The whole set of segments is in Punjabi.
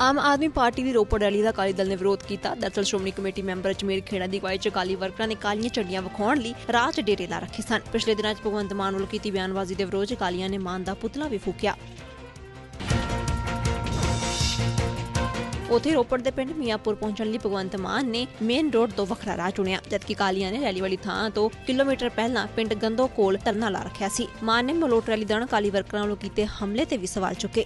ਆਮ ਆਦਮੀ ਪਾਰਟੀ ਦੀ ਰੋਪੜ ਰੈਲੀ ਦਾ ਅਕਾਲੀ ਦਲ ਨੇ ਵਿਰੋਧ ਕੀਤਾ। ਦਰਸਲ ਸ਼੍ਰੋਮਣੀ ਕਮੇਟੀ ਮੈਂਬਰ ਅਜਮੇਰ ਖੇੜਾ ਦੀ ਅਗਵਾਈ 'ਚ ਅਕਾਲੀ ਵਰਕਰਾਂ ਨੇ ਕਾਲੀਆਂ ਝੰਡੀਆਂ ਵਿਖਾਉਣ ਲਈ ਰਾਹ 'ਚ ਡੇਰੇ ਲਾ ਰੱਖੇ ਸਨ। ਪਿਛਲੇ ਦਿਨਾਂ 'ਚ ਭਗਵੰਤ ਮਾਨ ਵੱਲੋਂ ਕੀਤੀ ਬਿਆਨਬਾਜ਼ੀ ਦੇ ਵਿਰੋਧ 'ਚ ਅਕਾਲੀਆਂ ਨੇ ਮਾਨ ਦਾ ਪੁਤਲਾ ਵੀ ਫੂਕਿਆ। ਉਥੇ ਰੋਪੜ ਦੇ ਪਿੰਡ ਮੀਆਂਪੁਰ ਪਹੁੰਚਣ ਲਈ ਭਗਵੰਤ ਮਾਨ ਨੇ ਮੇਨ ਰੋਡ ਤੋਂ ਵੱਖਰਾ ਰਾਹ ਚੁਣਿਆ, ਜਦਕਿ ਕਾਲੀਆਂ ਨੇ ਰੈਲੀ ਵਾਲੀ ਥਾਂ ਤੋਂ ਕਿਲੋਮੀਟਰ ਪਹਿਲਾਂ ਪਿੰਡ ਗੰਦੋ ਕੋਲ ਧਰਨਾ ਲਾ ਰੱਖਿਆ ਸੀ। ਮਾਨ ਨੇ ਮਲੋਟ ਰੈਲੀ ਦੌਰਾਨ ਕਾਲੀ ਵਰਕਰਾਂ ਵੱਲੋਂ ਕੀਤੇ ਹਮਲੇ ਤੇ ਵੀ ਸਵਾਲ ਚੁੱਕੇ।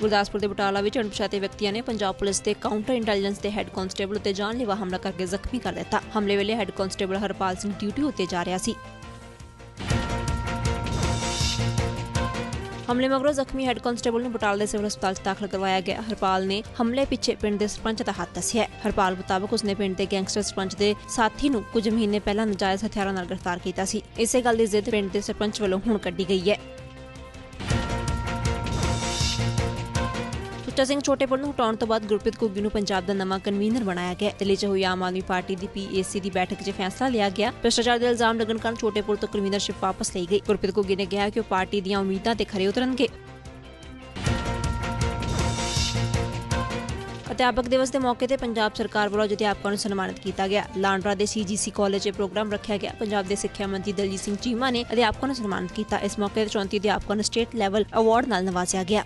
ਗੁਰਦਾਸਪੁਰ ਦੇ ਬਟਾਲਾ ਵਿੱਚ ਅਣਪਛਾਤੇ ਵਿਅਕਤੀਆਂ ਨੇ ਪੰਜਾਬ ਪੁਲਿਸ ਦੇ ਕਾਊਂਟਰ ਇੰਟੈਲੀਜੈਂਸ ਦੇ ਹੈੱਡ ਕਾਂਸਟੇਬਲ ਉੱਤੇ ਜਾਨਲੇਵਾ ਹਮਲਾ ਕਰਕੇ ਜ਼ਖਮੀ ਕਰ ਦਿੱਤਾ। ਹਮਲੇ ਵੇਲੇ head constable Harpal Singh duty ਉੱਤੇ ਜਾ ਰਿਹਾ ਸੀ। ਹਮਲੇ ਮਗਰੋਂ ਜ਼ਖਮੀ ਹੈੱਡ ਕਾਂਸਟੇਬਲ ਨੂੰ ਬਟਾਲਾ ਦੇ ਸਿਵਲ ਹਸਪਤਾਲ 'ਚ ਦਾਖਲ ਕਰਵਾਇਆ ਗਿਆ। ਹਰਪਾਲ ਨੇ ਹਮਲੇ ਪਿੱਛੇ ਪਿੰਡ ਦੇ ਸਰਪੰਚ ਦਾ ਹੱਥ ਦੱਸਿਆ ਹਰਪਾਲ ਮੁਤਾਬਕ ਉਸਨੇ ਪਿੰਡ ਦੇ ਗੈਂਗਸਟਰ ਸਰਪੰਚ ਦੇ ਸਾਥੀ ਨੂੰ ਕੁਝ ਮਹੀਨੇ ਪਹਿਲਾਂ ਨਜਾਇਜ਼ ਹਥਿਆਰਾਂ ਨਾਲ ਗ੍ਰਿਫਤਾਰ ਕੀਤਾ ਸੀ। ਇਸੇ ਗੱਲ ਦੀ ਜ਼ਿੱਦ ਪਿੰਡ ਦੇ ਸਰਪੰਚ ਵੱਲੋਂ ਹੁਣ ਕੱਢੀ ਗਈ ਹੈ। ਸੁੱਚਾ ਸਿੰਘ ਛੋਟੇਪੁਰ ਨੂੰ ਹਟਾਉਣ ਤੋਂ ਬਾਅਦ ਗੁਰਪ੍ਰੀਤ ਘੁੱਗੀ ਨੂੰ ਪੰਜਾਬ ਦਾ ਨਵਾਂ ਕਨਵੀਨਰ ਬਣਾਇਆ ਗਿਆ। ਦਿੱਲੀ 'ਚ ਹੋਈ ਆਮ ਆਦਮੀ ਪਾਰਟੀ ਦੀ ਪੀਏਸੀ ਦੀ ਬੈਠਕ 'ਚ ਫੈਸਲਾ ਲਿਆ ਗਿਆ। ਭ੍ਰਿਸ਼ਟਾਚਾਰ ਦੇ ਇਲਜ਼ਾਮ ਲੱਗਣ ਕਾਰਨ ਛੋਟੇਪੁਰ ਤੋਂ ਕਨਵੀਨਰਸ਼ਿਪ ਵਾਪਸ ਲਈ ਗਈ। ਗੁਰਪ੍ਰੀਤ ਘੁੱਗੀ ਨੇ ਕਿਹਾ ਕਿ ਉਹ ਪਾਰਟੀ ਦੀਆਂ ਉਮੀਦਾਂ ਤੇ ਖਰੇ ਉਤਰਨਗੇ। ਅਧਿਆਪਕ ਦਿਵਸ ਦੇ ਮੌਕੇ ਤੇ ਪੰਜਾਬ ਸਰਕਾਰ ਵੱਲੋਂ ਅਧਿਆਪਕਾਂ ਨੂੰ ਸਨਮਾਨਿਤ ਕੀਤਾ ਗਿਆ। ਲਾਂਡਰਾ ਦੇ ਸੀਜੀਸੀ ਕਾਲਜ 'ਚ ਪ੍ਰੋਗਰਾਮ ਰੱਖਿਆ ਗਿਆ। ਪੰਜਾਬ ਦੇ ਸਿੱਖਿਆ ਮੰਤਰੀ ਦਲਜੀਤ ਸਿੰਘ ਚੀਮਾ ਨੇ ਅਧਿਆਪਕਾਂ ਨੂੰ ਸਨਮਾਨਿਤ ਕੀਤਾ। ਇਸ ਮੌਕੇ ਤੇ 34 ਅਧਿਆਪਕਾਂ ਨੂੰ ਸਟੇਟ ਲੈਵਲ ਅਵਾਰਡ ਨਾਲ ਨਵਾਜ਼ਿਆ ਗਿਆ।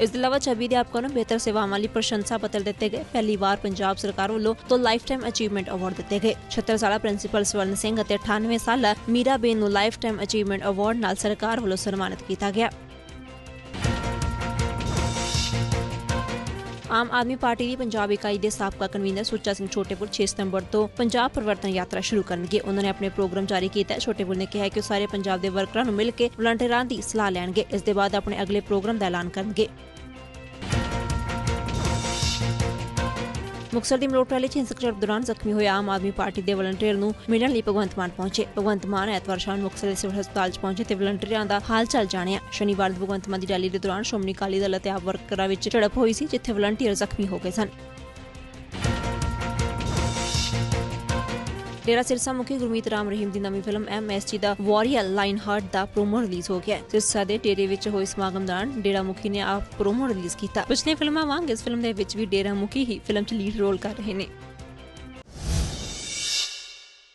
ਇਸ ਦੇ ਇਲਾਵਾ 26 ਅਧਿਆਪਕਾਂ ਨੂੰ ਬਿਹਤਰ ਸੇਵਾਵਾਂ ਲਈ ਪ੍ਰਸ਼ੰਸਾ ਪੱਤਰ ਦਿੱਤੇ ਗਏ। ਪਹਿਲੀ ਵਾਰ ਪੰਜਾਬ ਸਰਕਾਰ ਵੱਲੋਂ ਦੋ ਲਾਈਫ ਟਾਈਮ ਅਚੀਵਮੈਂਟ ਅਵਾਰਡ ਦਿੱਤੇ ਗਏ। 76 ਸਾਲਾ ਪ੍ਰਿੰਸੀਪਲ ਸਵਰਨ ਸਿੰਘ ਅਤੇ 98 ਸਾਲਾ ਮੀਰਾ ਨੂੰ ਲਾਈਫ ਟਾਈਮ ਅਚੀਵਮੈਂਟ ਅਵਾਰਡ ਨਾਲ ਸਰਕਾਰ ਵੱਲੋਂ ਸਨਮਾਨਿਤ ਕੀਤਾ ਗਿਆ। ਆਮ ਆਦਮੀ ਪਾਰਟੀ ਦੀ ਪੰਜਾਬ ਇਕਾਈ ਦੇ ਸਾਬਕਾ ਕਨਵੀਨਰ ਸੁੱਚਾ ਸਿੰਘ ਛੋਟੇਪੁਰ 6 ਸਤੰਬਰ ਤੋਂ ਪੰਜਾਬ ਪਰਿਵਰਤਨ ਯਾਤਰਾ ਸ਼ੁਰੂ ਕਰਨਗੇ। ਉਹਨਾਂ ਨੇ ਆਪਣੇ ਪ੍ਰੋਗਰਾਮ ਜਾਰੀ ਕੀਤਾ। ਹੈ ਛੋਟੇਪੁਰ ਨੇ ਕਿਹਾ ਕਿ ਉਹ ਸਾਰੇ ਪੰਜਾਬ ਦੇ ਵਰਕਰਾਂ ਨੂੰ ਮਿਲ ਕੇ ਵਲੰਟੀਅਰਾਂ ਦੀ ਸਲਾਹ ਲੈਣਗੇ। ਇਸ ਦੇ ਬਾਅਦ ਆਪਣੇ ਅਗਲੇ ਪ੍ਰੋਗਰਾਮ ਦਾ ਐਲਾਨ ਕਰਨਗੇ। ਮੁਕਤਸਰ ਦੀ ਮਲੋਟ ਰੈਲੀ 'ਚ ਹਿੰਸਕ ਝੜਪ ਦੌਰਾਨ ਜ਼ਖਮੀ ਹੋਏ ਆਮ ਆਦਮੀ ਪਾਰਟੀ ਦੇ ਵਲੰਟੀਅਰ ਨੂੰ ਮਿਲਣ ਲਈ ਭਗਵੰਤ ਮਾਨ ਪਹੁੰਚੇ। ਭਗਵੰਤ ਮਾਨ ਐਤਵਾਰ ਸ਼ਾਮ ਮੁਕਤਸਰ ਦੇ ਸਿਵਲ ਹਸਪਤਾਲ 'ਚ ਪਹੁੰਚੇ ਤੇ ਵਲੰਟੀਅਰਾਂ ਦਾ ਹਾਲ ਚਾਲ ਜਾਣਿਆ। ਸ਼ਨੀਵਾਰ ਨੂੰ ਭਗਵੰਤ ਮਾਨ ਦੀ ਰੈਲੀ ਦੇ ਦੌਰਾਨ ਸ਼੍ਰੋਮਣੀ ਅਕਾਲੀ ਦਲ ਅਤੇ ਆਪ ਵਰਕਰਾਂ ਵਿੱਚ ਝੜਪ ਹੋਈ ਸੀ, ਜਿੱਥੇ ਵਲੰਟੀਅਰ ਜ਼ਖਮੀ ਹੋ ਗਏ ਸਨ। ਡੇਰਾ ਸਿਰਸਾ ਮੁਖੀ ਗੁਰਮੀਤ ਰਾਮ ਰਹੀਮ ਦੀ ਨਵੀਂ ਫਿਲਮ ਐਮਐਸਟੀ ਦਾ ਵਾਰੀਅਰ ਲਾਈਨ ਹਾਰਟ ਦਾ ਪ੍ਰੋਮੋ ਰਿਲੀਜ਼ ਹੋ ਗਿਆ ਹੈ। ਸਿਰਸਾ ਦੇ ਡੇਰੇ ਵਿੱਚ ਹੋਏ ਸਮਾਗਮ ਦੌਰਾਨ ਡੇਰਾ ਮੁਖੀ ਨੇ ਆਪ ਪ੍ਰੋਮੋ ਰਿਲੀਜ਼ ਕੀਤਾ। ਪਿਛਲੇ ਫਿਲਮਾਂ ਵਾਂਗ ਇਸ ਫਿਲਮ ਦੇ ਵਿੱਚ ਵੀ ਡੇਰਾ ਮੁਖੀ ਹੀ ਫਿਲਮ 'ਚ ਲੀਡ ਰੋਲ ਕਰ ਰਹੇ ਨੇ।